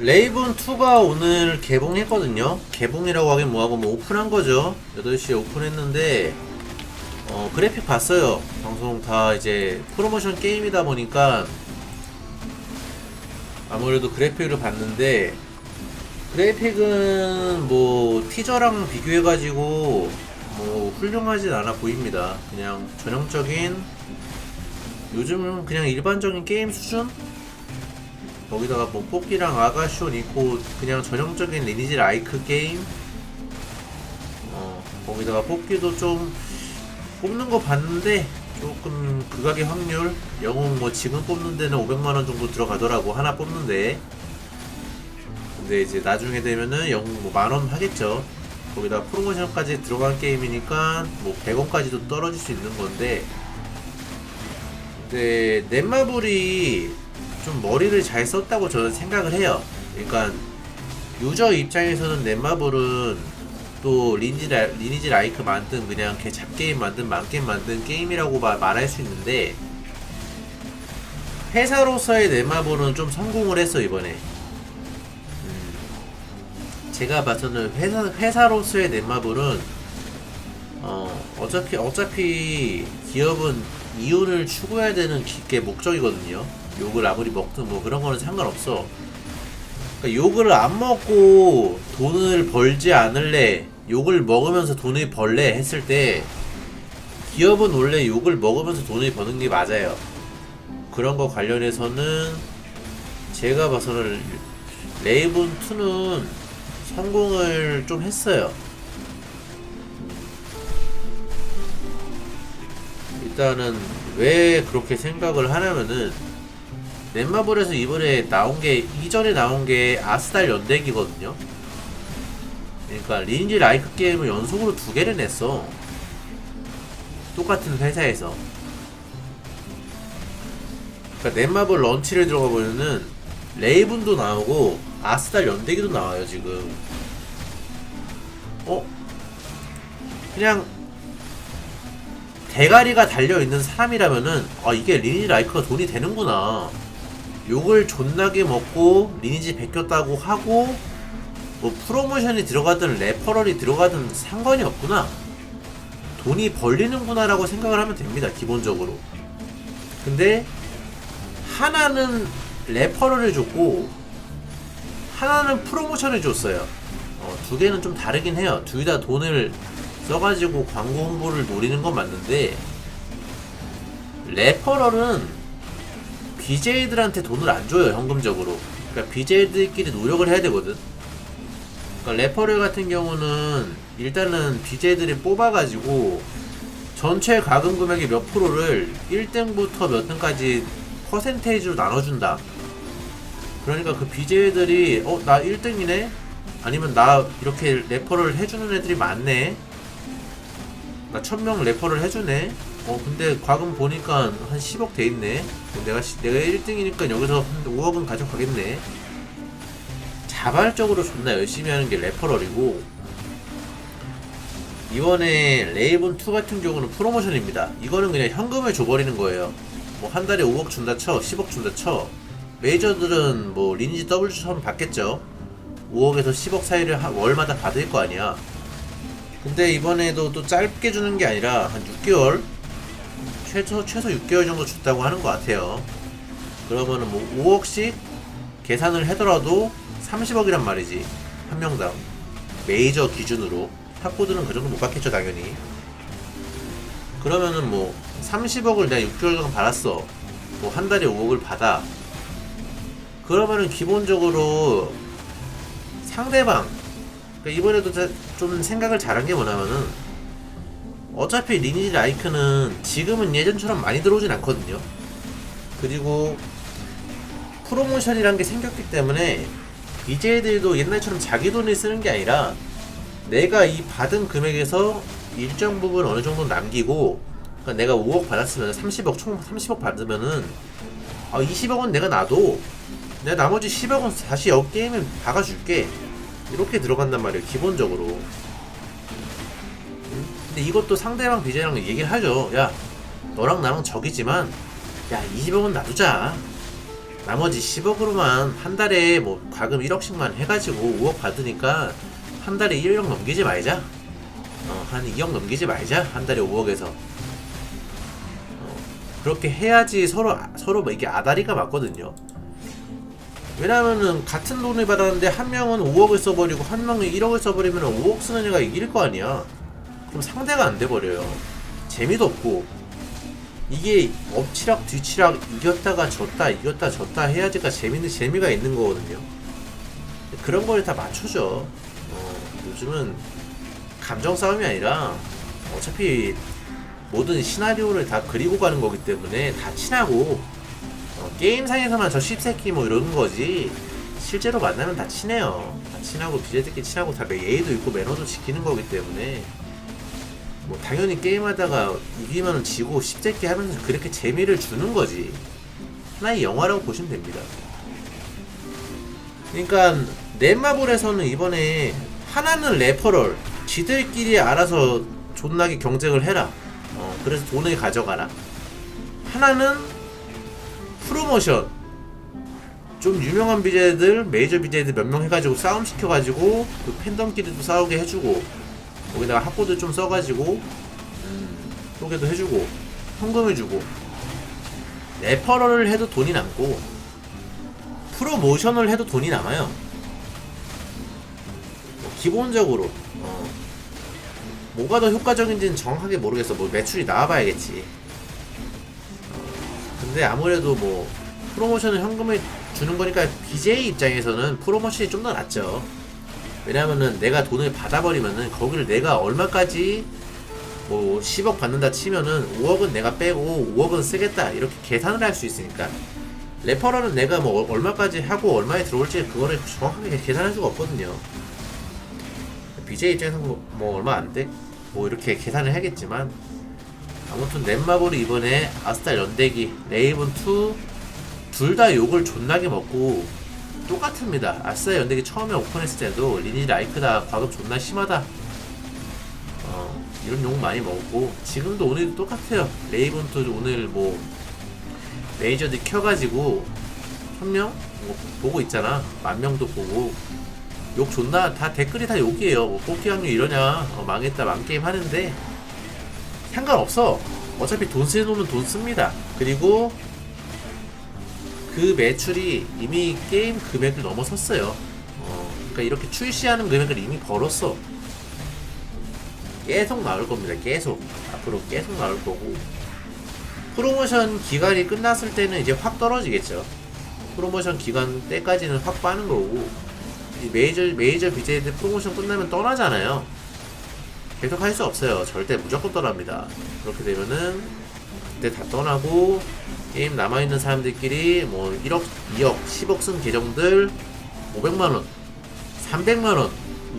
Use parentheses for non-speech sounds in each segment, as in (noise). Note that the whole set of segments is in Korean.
레이븐 2가 오늘 개봉했거든요. 개봉이라고 하긴 뭐하고 뭐 오픈한 거죠. 8시에 오픈했는데 어, 그래픽 봤어요. 방송 다 이제 프로모션 게임이다 보니까 아무래도 그래픽을 봤는데 그래픽은 뭐 티저랑 비교해가지고 뭐 훌륭하진 않아 보입니다. 그냥 전형적인 요즘은 그냥 일반적인 게임 수준? 거기다가 뭐 뽑기랑 아가쇼 있고 그냥 전형적인 리니지 라이크 게임? 어 거기다가 뽑기도 좀 뽑는 거 봤는데 조금 극악의 확률? 영웅 뭐 지금 뽑는 데는 500만원 정도 들어가더라고 하나 뽑는데. 근데 이제 나중에 되면은 영웅 뭐 만원 하겠죠. 거기다 프로모션까지 들어간 게임이니까 뭐 100원까지도 떨어질 수 있는 건데. 근데 넷마블이 좀 머리를 잘 썼다고 저는 생각을 해요. 그러니까 유저 입장에서는 넷마블은 또 리니지, 라, 리니지 라이크 만든 그냥 걔 잡게임 만든 만게임 만든 게임이라고 마- 말할 수 있는데 회사로서의 넷마블은 좀 성공을 했어 이번에. 음, 제가 봐서는 회사 회사로서의 넷마블은 어 어차피 어차피 기업은 이윤을 추구해야 되는 기- 게 목적이거든요. 욕을 아무리 먹든 뭐 그런 거는 상관없어. 그러니까 욕을 안 먹고 돈을 벌지 않을래, 욕을 먹으면서 돈을 벌래 했을 때 기업은 원래 욕을 먹으면서 돈을 버는 게 맞아요. 그런 거 관련해서는 제가 봐서는 레이븐 2는 성공을 좀 했어요. 일단은 왜 그렇게 생각을 하냐면은 넷마블에서 이번에 나온 게 이전에 나온 게 아스달 연대기거든요. 그러니까 리니지 라이크 게임을 연속으로 두 개를 냈어. 똑같은 회사에서. 그러니까 넷마블 런치를 들어가 보면은 레이븐도 나오고 아스달 연대기도 나와요 지금. 어? 그냥 대가리가 달려 있는 사람이라면은 아 이게 리니지 라이크가 돈이 되는구나. 욕을 존나게 먹고 리니지 베꼈다고 하고 뭐 프로모션이 들어가든 레퍼럴이 들어가든 상관이 없구나. 돈이 벌리는구나 라고 생각을 하면 됩니다. 기본적으로. 근데 하나는 레퍼럴을 줬고 하나는 프로모션을 줬어요. 어, 두 개는 좀 다르긴 해요. 둘 다 돈을 써가지고 광고 홍보를 노리는 건 맞는데 레퍼럴은 BJ들한테 돈을 안 줘요 현금적으로. 그러니까 BJ들끼리 노력을 해야 되거든. 그러니까 레퍼럴 같은 경우는 일단은 BJ들이 뽑아가지고 전체 가금 금액의 몇 프로를 1등부터 몇 등까지 퍼센테이지로 나눠준다. 그러니까 그 BJ들이 어 나 1등이네? 아니면 나 이렇게 레퍼럴 해주는 애들이 많네? 나 1000명 레퍼를 해주네. 어, 근데 과금 보니까 한 10억 돼 있네. 내가, 시- 내가 1등이니까 여기서 한 5억은 가져가겠네. 자발적으로 존나 열심히 하는 게 레퍼럴이고, 이번에 레이븐 2 같은 경우는 프로모션입니다. 이거는 그냥 현금을 줘버리는 거예요. 뭐 한 달에 5억 준다 쳐, 10억 준다 쳐. 메이저들은 뭐 리니지 W처럼 받겠죠. 5억에서 10억 사이를 한- 월마다 받을 거 아니야. 근데 이번에도 또 짧게 주는 게 아니라 한 6개월 최소 최소 6개월 정도 줬다고 하는 것 같아요. 그러면은 뭐 5억씩 계산을 하더라도 30억이란 말이지 한 명당 메이저 기준으로 탑코드는 그 정도 못 받겠죠 당연히. 그러면은 뭐 30억을 내가 6개월 동안 받았어. 뭐 한 달에 5억을 받아. 그러면은 기본적으로 상대방 그러니까 이번에도 자- 좀 생각을 잘한 게 뭐냐면은 어차피 리니지 라이크는 지금은 예전처럼 많이 들어오진 않거든요. 그리고 프로모션이란 게 생겼기 때문에 BJ들도 옛날처럼 자기 돈을 쓰는 게 아니라 내가 이 받은 금액에서 일정 부분 어느 정도 남기고 그러니까 내가 5억 받았으면 30억 총 30억 받으면은 아 20억은 내가 놔도 내가 나머지 10억은 다시 여 게임에 박아줄게 이렇게 들어간단 말이에요 기본적으로 음? 근데 이것도 상대방 BJ랑 얘기를 하죠 야 너랑 나랑 적이지만 야 20억은 놔두자 나머지 10억으로만 한 달에 뭐 과금 1억씩만 해가지고 5억 받으니까 한 달에 1억 넘기지 말자. 어, 한 2억 넘기지 말자. 한 달에 5억에서. 어, 그렇게 해야지 서로 서로 뭐 이게 아다리가 맞거든요. 왜냐면은 같은 돈을 받았는데 한 명은 5억을 써버리고 한 명은 1억을 써버리면 5억 쓰는 애가 이길 거 아니야. 그럼 상대가 안 돼버려요. 재미도 없고 이게 엎치락 뒤치락 이겼다가 졌다 이겼다 졌다 해야지가 재밌는 재미가 있는 거거든요. 그런 걸 다 맞춰줘. 어, 요즘은 감정 싸움이 아니라 어차피 모든 시나리오를 다 그리고 가는 거기 때문에 다 친하고 어, 게임상에서만 저 씹새끼 뭐 이러는 거지 실제로 만나면 다 친해요. 다 친하고 BJ들끼리 친하고 다 예의도 있고 매너도 지키는 거기 때문에 뭐 당연히 게임하다가 이기면 지고 씹새끼 하면서 그렇게 재미를 주는 거지. 하나의 영화라고 보시면 됩니다. 그러니까 넷마블에서는 이번에 하나는 레퍼럴 지들끼리 알아서 존나게 경쟁을 해라. 어, 그래서 돈을 가져가라. 하나는 프로모션 좀 유명한 BJ들 메이저 BJ들 몇 명 해가지고 싸움 시켜가지고 그 팬덤끼리도 싸우게 해주고 거기다가 합보도 좀 써가지고 음, 소개도 해주고 현금을 주고 레퍼럴을 해도 돈이 남고 프로모션을 해도 돈이 남아요. 뭐 기본적으로 어, 뭐가 더 효과적인지는 정확하게 모르겠어. 뭐 매출이 나와봐야겠지. 어, 근데 아무래도 뭐 프로모션을 현금을 주는 거니까 BJ 입장에서는 프로모션이 좀 더 낫죠. 왜냐면은 내가 돈을 받아버리면은 거기를 내가 얼마까지 뭐 10억 받는다 치면은 5억은 내가 빼고 5억은 쓰겠다 이렇게 계산을 할 수 있으니까 레퍼럴은 내가 뭐 얼마까지 하고 얼마에 들어올지 그거를 정확하게 계산할 수가 없거든요. BJ 입장에서 뭐, 뭐 얼마 안 돼? 뭐 이렇게 계산을 하겠지만 아무튼 넷마블이 이번에 아스타 연대기 레이븐 2 둘 다 욕을 존나게 먹고 똑같습니다. 아스타 연대기 처음에 오픈했을 때도 리니 라이크다 과금 존나 심하다. 어, 이런 욕 많이 먹고 지금도 오늘도 똑같아요. 레이븐 2 오늘 뭐 메이저들 켜가지고 한 명? 뭐 보고 있잖아. 만 명도 보고 욕 존나 다 댓글이 다 욕이에요. 뭐 뽑기 확률 이러냐? 어, 망했다 망게임 하는데 상관없어. 어차피 돈 쓰는 놈은 돈 씁니다. 그리고 그 매출이 이미 게임 금액을 넘어섰어요. 어, 그러니까 이렇게 출시하는 금액을 이미 벌었어. 계속 나올 겁니다. 계속 앞으로 계속 나올 거고 프로모션 기간이 끝났을 때는 이제 확 떨어지겠죠. 프로모션 기간 때까지는 확 빠는 거고 이 메이저 메이저 BJ들 프로모션 끝나면 떠나잖아요. 계속 할 수 없어요. 절대 무조건 떠납니다. 그렇게 되면은 그때 다 떠나고 게임 남아 있는 사람들끼리 뭐 1억, 2억, 10억 쓴 계정들 500만 원, 300만 원,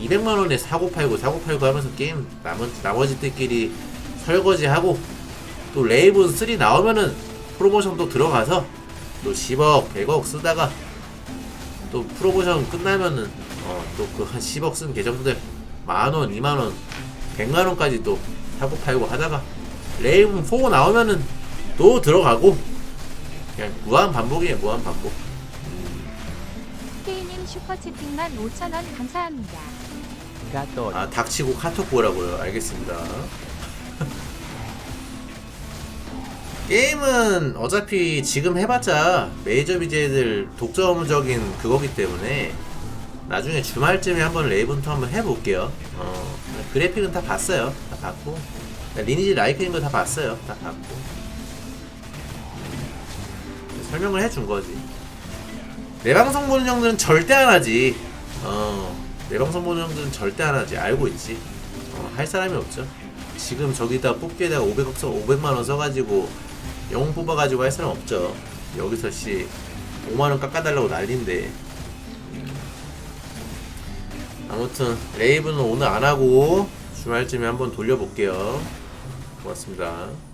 200만 원에 사고 팔고 사고 팔고 하면서 게임 남은 나머지들끼리 설거지하고 또 레이븐 3 나오면은 프로모션 또 들어가서 또 10억, 100억 쓰다가 또 프로모션 끝나면은 어, 또 그 한 10억 쓴 계정들 만원, 2만원, 100만원까지 또 사고 팔고 하다가 레이븐 4 나오면은 또 들어가고 그냥 무한 반복이에요 무한 반복. K님 슈퍼채팅만 5,000원 감사합니다. 아 닥치고 카톡 보라고요. 알겠습니다. (laughs) 게임은 어차피 지금 해봤자 메이저 BJ들 독점적인 그거기 때문에 나중에 주말쯤에 한번 레이븐트 한번 해볼게요. 어 그래픽은 다 봤어요. 다 봤고. 리니지 라이크인 거 다 봤어요. 다 봤고 설명을 해준 거지. 내 방송 보는 형들은 절대 안 하지. 어, 내 방송 보는 형들은 절대 안 하지. 알고 있지. 어, 할 사람이 없죠. 지금 저기다 뽑기에다가 500억 써 500만원 써가지고 영웅 뽑아가지고 할 사람 없죠. 여기서 씨 5만원 깎아달라고 난린데. 아무튼 레이브는 오늘 안 하고 주말쯤에 한번 돌려볼게요. 고맙습니다